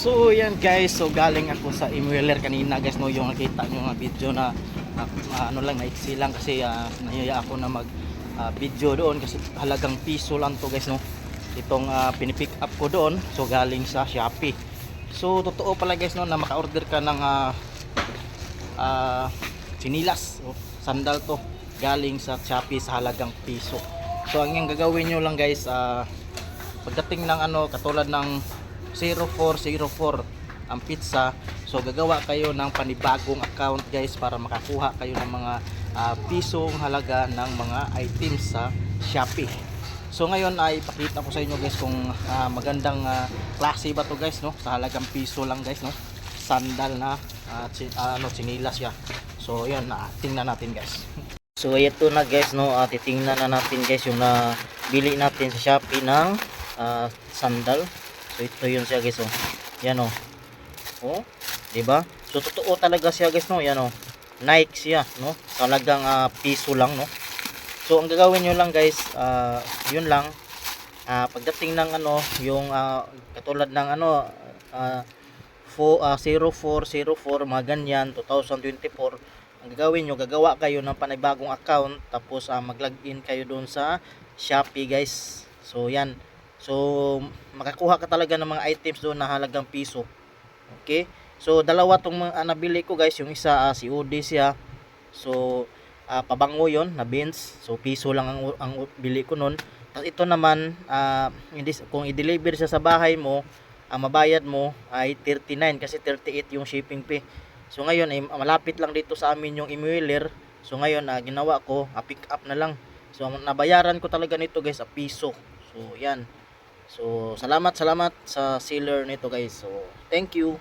So yan guys, so galing ako sa Imueller kanina guys no yung nakita nyo nga video na ah, ano lang naiksi lang kasi uh, nahiya ako na mag ah, video doon kasi halagang piso lang to guys no. Itong ah, pinipick up ko doon so galing sa Shopee. So totoo pala guys no na maka-order ka ng ah, ah, sinilas o sandal to galing sa Shopee sa halagang piso. So ang yung gagawin nyo lang guys ah, pagdating ng ano katulad ng 0404 ang pizza. So gagawa kayo ng panibagong account guys para makakuha kayo ng mga ah, pisong halaga ng mga items sa Shopee. So ngayon ay ipakita ko sa inyo guys kung ah, magandang ah, klase ba to guys no? Sa halagang piso lang guys no? Sandal na ah, chi- ah, ano sinilas ya so yan na tingnan natin guys. So ito na guys no, uh, titingnan na natin guys yung na bili natin sa Shopee ng ah, sandal. Ito yun siya guys oh. Yan oh. Oh, 'di ba? So totoo talaga siya guys no, yan oh. Nike siya no. Talagang ah, piso lang no. So ang gagawin niyo lang guys, ah, yun lang. Ah, pagdating ng ano, yung ah, katulad ng ano ah, 0404 mga ganyan 2024 ang gagawin nyo, gagawa kayo ng panibagong account tapos ah, mag-login kayo doon sa Shopee guys. So yan. So makakuha ka talaga ng mga items doon na halagang piso. Okay? So dalawa tong mga ah, nabili ko guys, yung isa ah, si Udi siya. So ah, pabango 'yon na beans. So piso lang ang ang bili ko noon. Tapos ito naman ah, hindi kung i-deliver siya sa bahay mo, ang mabayad mo ay 39 kasi 38 yung shipping fee. So ngayon ay malapit lang dito sa amin yung Imueller. So ngayon ah, ginawa ko, ah, pick up na lang. So nabayaran ko talaga nito guys, a piso. So yan. So salamat salamat sa seller nito guys. So thank you.